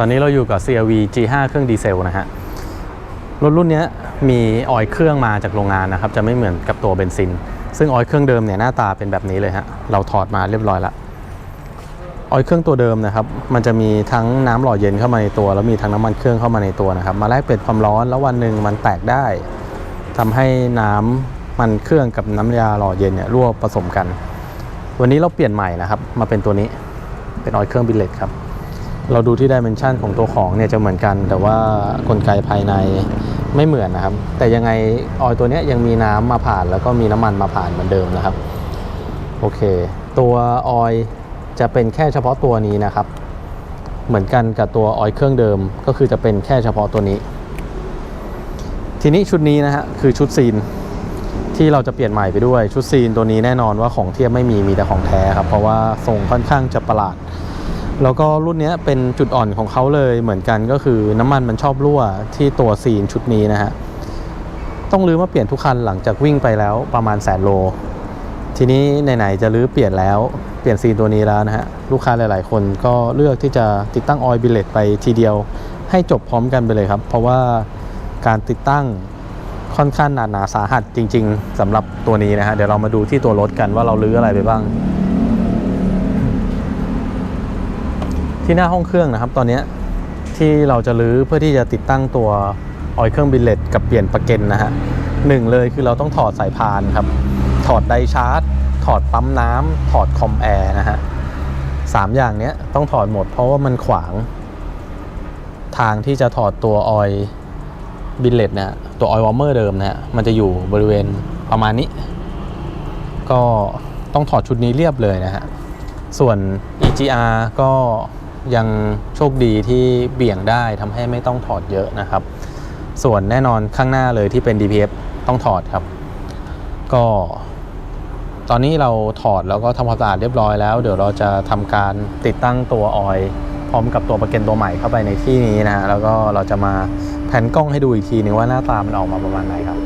ตอนนี้เราอยู่กับ CRV G5 เครื่องดีเซลนะฮะ รถรุ่นนี้มีออยล์เครื่องมาจากโรงงานนะครับ จะไม่เหมือนกับตัวเบนซิน ซึ่งออยล์เครื่องเดิมเนี่ยหน้าตาเป็นแบบนี้เลยฮะ เราถอดมาเรียบร้อยล้วออยล์เครื่องตัวเดิมนะครับ มันจะมีทั้งน้ำหล่อเย็นเข้ามาในตัว แล้วมีทั้งน้ำมันเครื่องเข้ามาในตัวนะครับ มาแลกเปลี่ยนความร้อนแล้ววันหนึ่งมันแตกได้ทำให้น้ำมันเครื่องกับน้ำยาหล่อเย็นเนี่ยรั่วผสมกัน วันนี้เราเปลี่ยนใหม่นะครับ มาเป็นตัวนี้ เป็นออยล์เครื่องบิลเลตครับ เราดูที่ดิเมนชันของตัวของเนี่ยจะเหมือนกัน แต่ว่ากลไกภายในไม่เหมือนนะครับ แต่ยังไงออยตัวนี้ยังมีน้ำมาผ่าน แล้วก็มีน้ำมันมาผ่านเหมือนเดิมนะครับ โอเค ตัวออยจะเป็นแค่เฉพาะตัวนี้นะครับ เหมือนกันกับตัวออยเครื่องเดิมก็คือจะเป็นแค่เฉพาะตัวนี้ ทีนี้ชุดนี้นะฮะคือชุดซีนที่เราจะเปลี่ยนใหม่ไปด้วยชุดซีนตัวนี้แน่นอนว่าของเทียบไม่มีมีแต่ของแท้ครับเพราะว่าทรงค่อนข้างจะประหลาด แล้วก็รุ่นนี้เป็นจุดอ่อนของเขาเลยเหมือนกันก็คือน้ำมันมันชอบรั่วที่ตัวซีนชุดนี้นะฮะ ต้องรื้อมาเปลี่ยนทุกคันหลังจากวิ่งไปแล้วประมาณแสนโล ทีนี้ไหนๆจะรื้อเปลี่ยนแล้วเปลี่ยนซีนตัวนี้แล้วนะฮะ ลูกค้าหลายๆ คนก็เลือกที่จะติดตั้งออยล์บิลเลตไปทีเดียว ให้จบพร้อมกันไปเลยครับ เพราะว่าการติดตั้งค่อนข้างหนาหนาสาหัสจริง ๆสำหรับตัวนี้นะฮะเดี๋ยวเรามาดูที่ตัวรถกันว่าเราลื้ออะไรไปบ้าง ที่หน้าห้องเครื่องนะครับ ตอนนี้ที่เราจะลื้อเพื่อที่จะติดตั้งตัวออยเครื่องบิลเลตกับเปลี่ยนประเก็นนะฮะหนึ่งเลยคือเราต้องถอดสายพานครับ ถอดไดชาร์จ ถอดปั๊มน้ำถอดคอมแอร์นะฮะสามอย่างเนี้ยต้องถอดหมดเพราะว่ามันขวาง ทางที่จะถอดตัวออยบิลเลตนะฮะตัวออยวอร์เมอร์เดิมนะฮะมันจะอยู่บริเวณประมาณนี้ ก็ต้องถอดชุดนี้เรียบเลยนะฮะส่วน EGR ก็ ยังโชคดีที่เบี่ยงได้ทำให้ไม่ต้องถอดเยอะนะครับ ส่วนแน่นอนข้างหน้าเลยที่เป็น DPF ต้องถอดครับ ก็ ตอนนี้เราถอดแล้วก็ทำความสะอาดเรียบร้อยแล้ว เดี๋ยวเราจะทำการติดตั้งตัวออยพร้อมกับตัวประกันตัวใหม่เข้าไปในที่นี้นะฮะแล้วก็เราจะมาแผ่นกล้องให้ดูอีกทีนึงว่าหน้าตามันออกมาประมาณไหนครับ